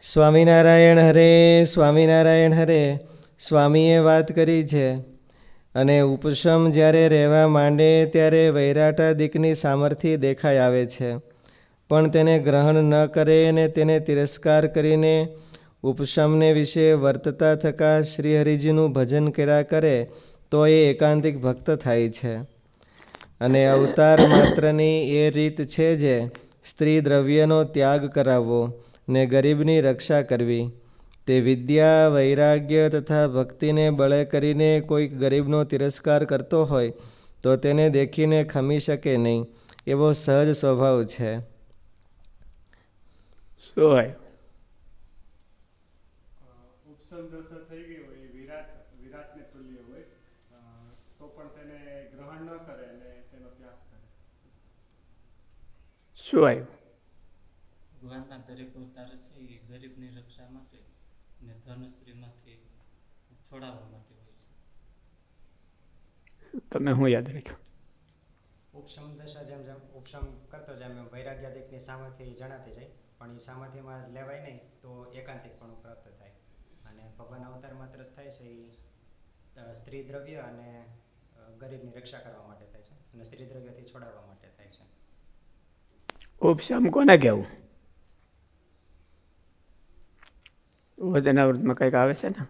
સ્વામિનારાયણ હરે સ્વામિનારાયણ હરે, સ્વામીએ વાત કરી છે. અને ઉપશમ જ્યારે રહેવા માંડે ત્યારે વૈરાટાદિકની સામર્થ્ય દેખાઈ આવે છે. પણ તેને ગ્રહણ ન કરે અને તેને તિરસ્કાર કરીને ઉપશમને વિશે વર્તતા થકા શ્રીહરિજીનું ભજન કર્યા કરે, તો એ એકાંતિક ભક્ત થાય છે. અને અવતાર માત્રની એ રીત છે જે સ્ત્રી દ્રવ્યનો ત્યાગ કરાવવો. ને ગરીબની રક્ષા કરવી. તે વિદ્યા વૈરાગ્ય તથા ભક્તિને બળે કરીને કોઈક ગરીબનો તિરસ્કાર કરતો હોય તો તેને દેખીને ખમી શકે નહીં. એવો સહજ સ્વભાવ છે. શું હોય? ઉપસમ દશા થઈ ગઈ હોય એ વિરાટ વિરાટને તુલ્ય હોય અ, તો પણ તેને ગ્રહણ ન કરે અને તેનો ત્યાગ કરે. શું આવ્યું ભગવાનના દરેક અવતાર છે એ ગરીબની રક્ષા માટે અને ધન સ્ત્રીમાંથી છોડાવવા માટે હોય છે. તમે હું યાદ રાખ્યો? ઉપશમ દશા જેમ જેમ ઉપશમ કરતો જાય એમ વૈરાગ્યાદિકની સામર્થ્ય જણાતી જાય પણ એ સામર્થ્યમાં લેવાય નહીં તો એકાંતિક પણ પ્રાપ્ત થાય. અને ભગવાન અવતાર માત્ર થાય છે એ સ્ત્રી દ્રવ્ય અને ગરીબની રક્ષા કરવા માટે થાય છે અને સ્ત્રી દ્રવ્યથી છોડાવવા માટે થાય છે. ઉપશમ કોને કહેવું? વચનાવૃતમાં કંઈક આવે છે ને?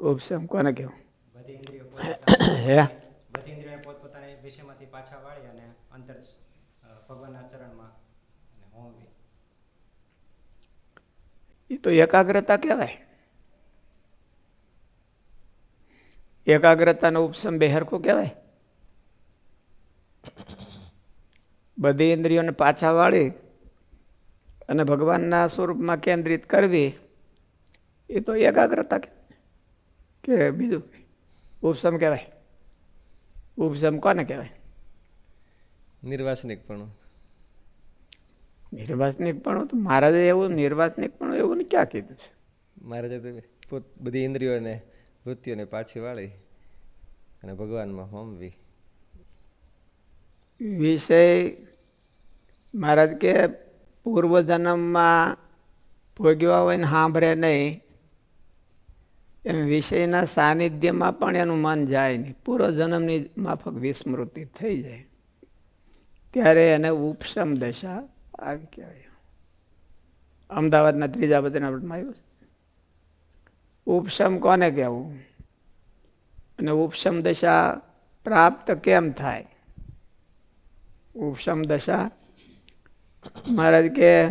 ઉપશમ કોને કહેવું? હે? બધી ઇન્દ્રિયોને પોતપોતાના વિષયમાંથી પાછા વાળી અને અંતર ભગવાનના ચરણમાં હોમવી. એ તો એકાગ્રતા કહેવાય. એકાગ્રતાનો ઉપસમ બે હરખું કહેવાય. બધી ઇન્દ્રિયોને પાછા વાળી અને ભગવાનના સ્વરૂપમાં કેન્દ્રિત કરવી એ તો એકાગ્રતા કે બીજું? ઉપસમ કહેવાય. ઉપસમ કોને કહેવાય? નિર્વાસનિકપણું. નિર્વાસનિકપણું તો મહારાજે એવું નિર્વાસનિકપણું એવું ક્યાં કીધું છે? મહારાજે તો પોત બધી ઇન્દ્રિયોને વૃત્તિઓને પાછી વાળી અને ભગવાનમાં હોમવી. વિષય મહારાજ કે પૂર્વજન્મમાં ભોગ્યા હોય ને સાંભળે નહીં, એમ વિષયના સાનિધ્યમાં પણ એનું મન જાય નહીં. પૂર્વજન્મની માફક વિસ્મૃતિ થઈ જાય. ત્યારે એને ઉપશમ દશા આવી કહેવાય. અમદાવાદના ત્રીજા બધાના આવ્યું છે. ઉપશમ કોને કહેવું? અને ઉપશમ દશા પ્રાપ્ત કેમ થાય? ઉપશમ દશા મહારાજ કે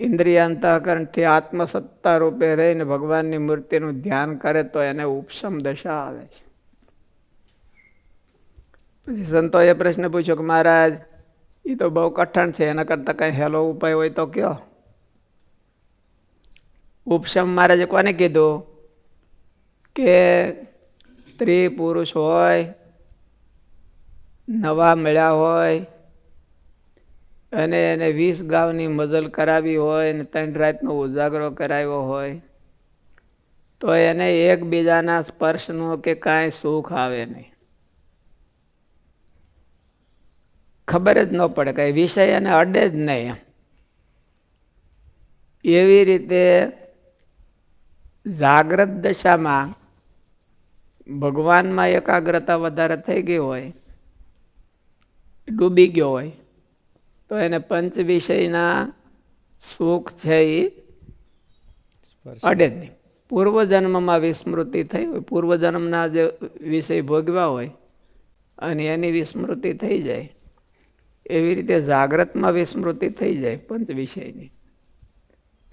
ઇન્દ્રિય અંતઃકરણથી આત્મસત્તા રૂપે રહીને ભગવાનની મૂર્તિનું ધ્યાન કરે તો એને ઉપશમ દશા આવે છે. પછી સંતોએ પ્રશ્ન પૂછ્યો કે, મહારાજ એ તો બહુ કઠણ છે, એના કરતાં કંઈ હેલો ઉપાય હોય તો કયો? ઉપશમ મહારાજે કોને કીધું કે સ્ત્રી પુરુષ હોય, નવા મળ્યા હોય અને એને વીસ ગાવની મજલ કરાવી હોય અને ત્રણ રાતનો ઉજાગરો કરાવ્યો હોય, તો એને એકબીજાના સ્પર્શનો કે કાંઈ સુખ આવે નહીં. ખબર જ ન પડે, કંઈ વિષય એને અડે જ નહીં એમ. એવી રીતે જાગ્રત દશામાં ભગવાનમાં એકાગ્રતા વધારે થઈ ગઈ હોય, ડૂબી ગયો હોય તો એને પંચ વિષયના સુખ છે એ અડે જ નહીં. પૂર્વજન્મમાં વિસ્મૃતિ થઈ હોય પૂર્વજન્મના જે વિષય ભોગવ્યા હોય અને એની વિસ્મૃતિ થઈ જાય. એવી રીતે જાગ્રતમાં વિસ્મૃતિ થઈ જાય પંચ વિષયની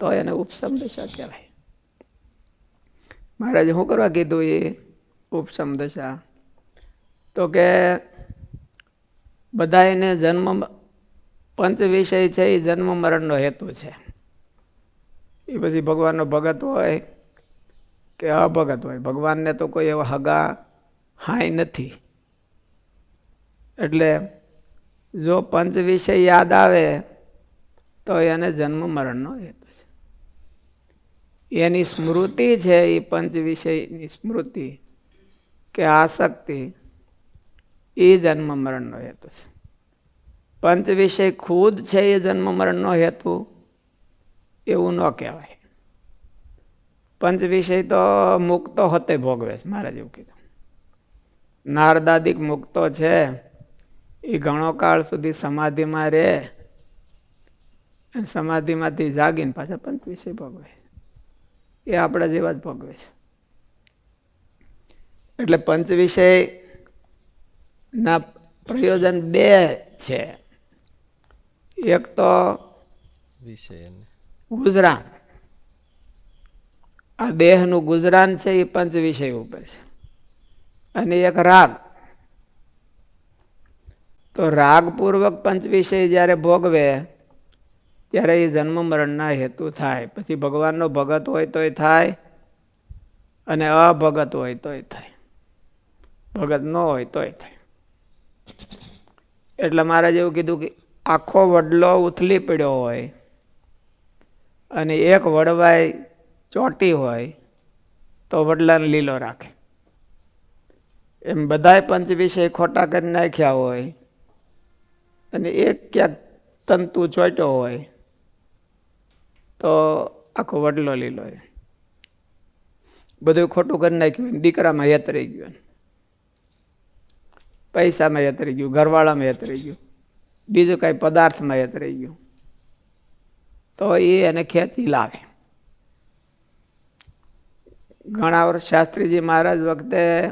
તો એને ઉપસમ દશા કહેવાય. મહારાજે શું કરવા કીધું એ ઉપસમ દશા તો કે બધા એને જન્મ પંચ વિષય છે, એ જન્મ મરણનો હેતુ છે. એ પછી ભગવાનનો ભગત હોય કે અભગત હોય, ભગવાનને તો કોઈ એવા હગા હાય નથી. એટલે જો પંચ વિષય યાદ આવે, તો એને જન્મ મરણનો હેતુ છે. એની સ્મૃતિ છે, એ પંચ વિષયની સ્મૃતિ કે આસક્તિ, એ જન્મ મરણનો હેતુ છે. પંચ વિષય ખુદ છે એ જન્મ મરણનો હેતુ એવું ન કહેવાય. પંચ વિષય તો મુક્તો હોતે ભોગવે છે, મારા જેવું કીધું. નારદાદિક મુક્તો છે, એ ઘણો કાળ સુધી સમાધિમાં રહે સમાધિમાંથી જાગીને પાછા પંચ વિષય ભોગવે એ આપણા જેવા જ ભોગવે છે. એટલે પંચ વિષય ના પ્રયોજન બે છે. એક તો ગુજરાન. આ દેહનું ગુજરાન છે એ પંચ વિષય ઉપર છે. અને એક રાગ. તો રાગપૂર્વક પંચ વિષય જ્યારે ભોગવે ત્યારે એ જન્મ મરણના હેતુ થાય. પછી ભગવાનનો ભગત હોય તોય થાય અને અભગત હોય તોય થાય. ભગત ન હોય તોય થાય. એટલે મારે જેવું કીધું કે આખો વડલો ઉથલી પડ્યો હોય અને એક વડવાઈ ચોટી હોય, તો વડલાને લીલો રાખે. એમ બધાય પંચ વિષય ખોટા કરી નાખ્યા હોય અને એક ક્યાંક તંતુ ચોટ્યો હોય, તો આખો વડલો લીલો હોય. બધું ખોટું કરી નાખ્યું દીકરામાં યતરી ગયું. પૈસામાં યતરી ગયું, ઘરવાળામાં યતરી ગયું. બીજું કાંઈ પદાર્થમાં યતરી ગયું. તો એ એને ખેતી લાવે. ઘણા વર્ષ શાસ્ત્રીજી મહારાજ વખતે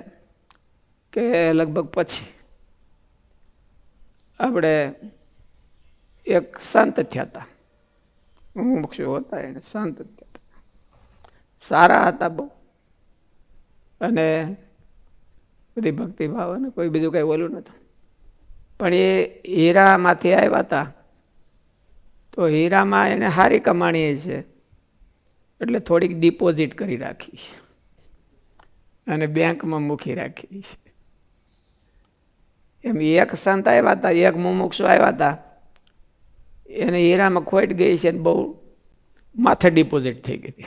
કે લગભગ પછી આપણે એક સંત થયા હતા. મુમુક્ષુ હતા એને સંત થયા હતા. સારા હતા બહુ. અને બધી ભક્તિભાવ અને કોઈ બીજું કાંઈ ઓલું નહોતું. પણ એ હીરામાંથી આવ્યા હતા. તો હીરામાં એને સારી કમાણી છે. એટલે થોડીક ડિપોઝિટ કરી રાખી અને બેંકમાં મૂકી રાખી છે એમ એક સંત આવ્યા હતા, એક મુમુક્ષુ આવ્યા હતા. એને હીરામાં ખોટ ગઈ છે બહુ માથે ડિપોઝિટ થઈ ગઈ હતી.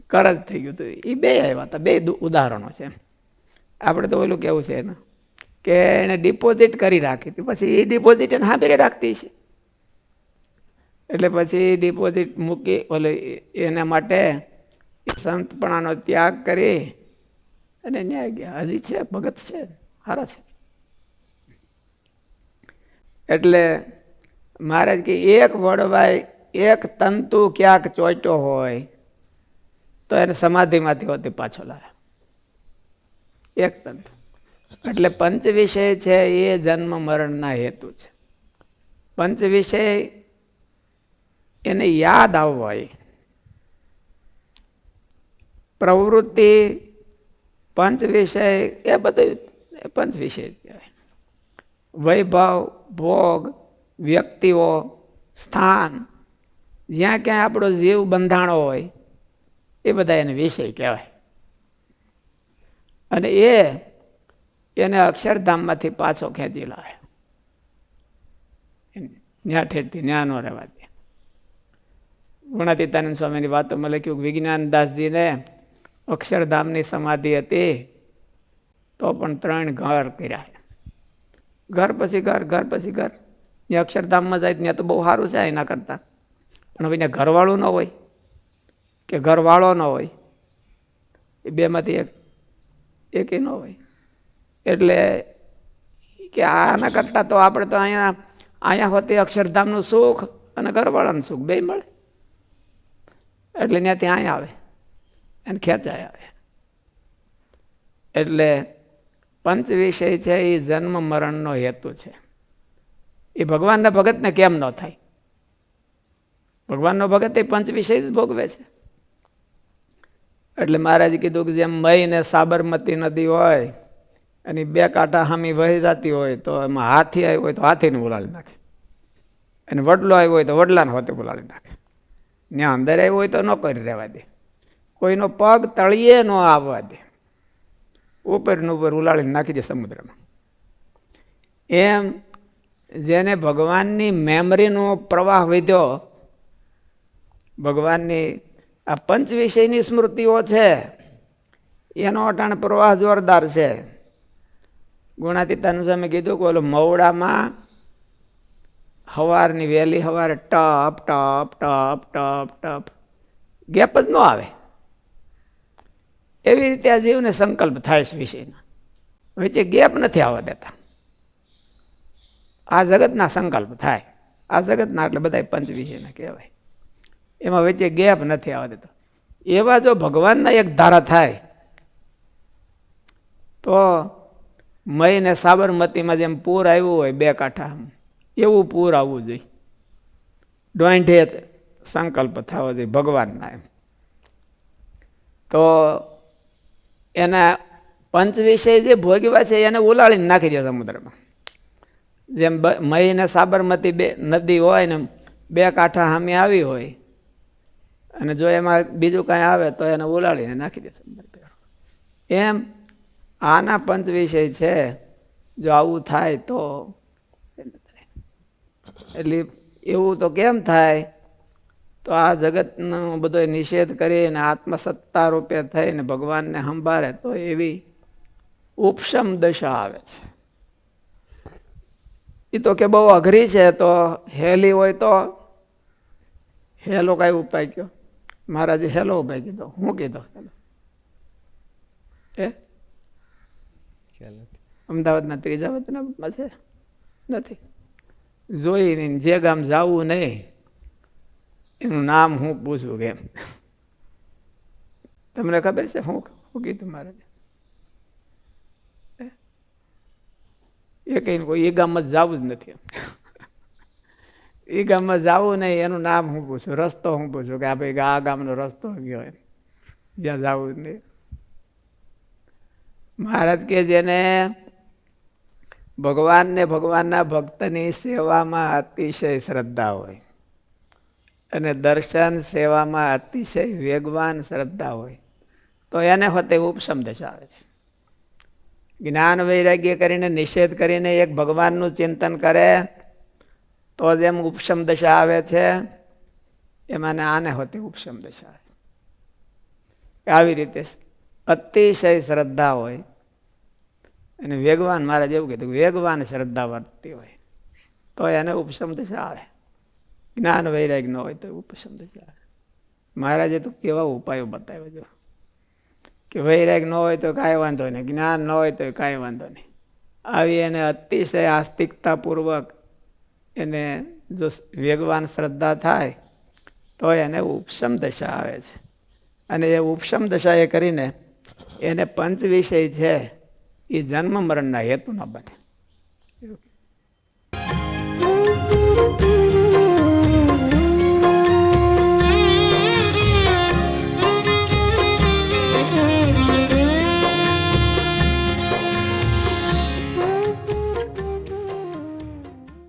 કરજ થઈ ગયું હતું. એ બે આવ્યા હતા, બે ઉદાહરણો છે આપણે તો ઓલું કેવું છે એનું? કે એણે ડિપોઝિટ કરી રાખી હતી. પછી એ ડિપોઝિટ એને હાંભેરે રાખતી છે એટલે પછી ડિપોઝિટ મૂકી, ઓલે એના માટે સંતપણાનો ત્યાગ કરી અને ન્યાય ગયા. હજી છે, ભગત છે, સારા છે. એટલે મહારાજ કે એક વડવાય, એક તંતુ ક્યાંક ચોટ્યો હોય, તો એને સમાધિમાંથી હોતી પાછો લાવે એક તંતુ. એટલે પંચ વિષય છે એ જન્મ મરણના હેતુ છે. પંચ વિષય એને યાદ આવવાય પ્રવૃત્તિ પંચ વિષય એ બધું પંચ વિષય કહેવાય. વૈભવ, ભોગ, વ્યક્તિઓ, સ્થાન, જ્યાં ક્યાંય આપણો જીવ બંધાણો હોય, એ બધા એને વિષય કહેવાય. અને એ એને અક્ષરધામમાંથી પાછો ખેંચી લાવે. ન્યા ઠેરથી ન્યાનો રહેવા દે. ગુણાતીતાનંદ સ્વામીની વાતોમાં લખ્યું વિજ્ઞાનદાસજીને અક્ષરધામની સમાધિ હતી તો પણ ત્રણ ઘર કર્યા. ઘર પછી ઘર ઘર પછી ઘર. ત્યાં અક્ષરધામમાં જાય ત્યાં તો બહુ સારું છે એના કરતાં. પણ હવે ત્યાં ઘરવાળું ન હોય કે ઘરવાળો ન હોય, એ બેમાંથી એક, એકે ન હોય. એટલે કે આના કરતાં તો આપણે તો અહીંયા અહીંયા હોતી અક્ષરધામનું સુખ અને ઘરવાળાનું સુખ બે મળે. એટલે ત્યાંથી અહીંયા આવે અને ખેંચાય આવે. એટલે પંચ વિષય છે એ જન્મ મરણનો હેતુ છે. એ ભગવાનના ભગતને કેમ ન થાય? ભગવાનનો ભગત એ પંચ વિષય જ ભોગવે છે. એટલે મહારાજે કીધું કે જેમ મય ને સાબરમતી નદી હોય અને બે કાંટા હામી વહી જતી હોય તો એમાં હાથી આવ્યો હોય તો હાથીને બોલાવી નાખે. અને વડલો આવ્યો હોય તો વડલાને હોતે બોલાવી નાખે. ત્યાં અંદર આવ્યો હોય તો ન કરી રહેવા દે. કોઈનો પગ તળિયે ન આવવા દે. ઉપરને ઉપર ઉલાળીને નાખી દે સમુદ્રમાં. એમ જેને ભગવાનની મેમરીનો પ્રવાહ વધ્યો, ભગવાનની આ પંચ વિષયની સ્મૃતિઓ છે, એનો અટાણ પ્રવાહ જોરદાર છે. ગુણાતીતાનું સામે કીધું કે ઓલો મવડામાં સવારની વહેલી સવારે ટપ ટપ ટપ ટપ ટપ. ગેપ જ ન આવે. એવી રીતે આ જીવને સંકલ્પ થાય છે વિષયના. વચ્ચે ગેપ નથી આવવા દેતા. આ જગતના સંકલ્પ થાય. આ જગતના એટલે બધા પંચ વિષયના કહેવાય. એમાં વચ્ચે ગેપ નથી આવવા દેતો. એવા જો ભગવાનના એક ધારા થાય, તો મય ને સાબરમતીમાં જેમ પૂર આવ્યું હોય બે કાંઠા એવું પૂર આવવું જોઈએ. ડોંઢે સંકલ્પ થવો જોઈએ ભગવાનના એમ. તો એના પંચ જે ભોગવ્યા છે એને ઉલાળીને નાખી દે સમુદ્રમાં. જેમ મહી ને સાબરમતી બે નદી હોય ને બે કાંઠા સામે આવી હોય, અને જો એમાં બીજું કાંઈ આવે તો એને ઉલાળીને નાખી દે સમુદ્ર એમ આના પંચ વિષય છે. જો આવું થાય તો એટલે એવું તો કેમ થાય? તો આ જગતનો બધો નિષેધ કરીને આત્મસત્તા રૂપે થઈને ભગવાનને સંભાળે તો એવી ઉપશમ દશા આવે છે. એ તો કે બહુ અઘરી છે તો હેલી હોય તો હેલો કાંઈ ઉપાય કયો? મહારાજે હેલો ઉપાય કીધો. હું કીધો હેલો? એ ખ્યાલ અમદાવાદના ત્રીજા વતનમાં છે નથી. જોઈ નહીં જે ગામ જવું નહીં, એનું નામ હું પૂછું કેમ? તમને ખબર છે હું શું કીધું મારે? એ કહીને કોઈ, એ ગામમાં જવું જ નથી એ ગામમાં જવું નહીં, એનું નામ હું પૂછું, રસ્તો હું પૂછું કે આ ભાઈ આ ગામનો રસ્તો ગયો એમ? જ્યાં જવું જ નહીં. મહારાજ કે જેને ભગવાનને ભગવાનના ભક્તની સેવામાં અતિશય શ્રદ્ધા હોય અને દર્શન સેવામાં અતિશય વેગવાન શ્રદ્ધા હોય, તો એને હોતે ઉપસમ આવે છે. જ્ઞાન વૈરાગ્ય કરીને, નિષેધ કરીને એક ભગવાનનું ચિંતન કરે, તો જેમ ઉપસમ દશા આવે છે. એમાંને આને હોતી ઉપસમ દશા આવે. આવી રીતે અતિશય શ્રદ્ધા હોય. અને વેગવાન મહારાજ એવું કીધું વેગવાન શ્રદ્ધા વર્તતી હોય. તો એને ઉપસમ દશા આવે. જ્ઞાન વૈરાગ ન હોય તો ઉપસમ દશા આવે. મહારાજે તો કેવા ઉપાયો બતાવ્યો જો. કે વૈરાગ ન હોય તો કાંઈ વાંધો નહીં. જ્ઞાન ન હોય તો કાંઈ વાંધો નહીં. આવી એને અતિશય આસ્તિકતાપૂર્વક એને જો વેગવાન શ્રદ્ધા થાય, તો એને ઉપશમ દશા આવે છે. અને એ ઉપશમ દશા એ કરીને એને પંચ વિષય છે એ જન્મ મરણના હેતુ ન બને.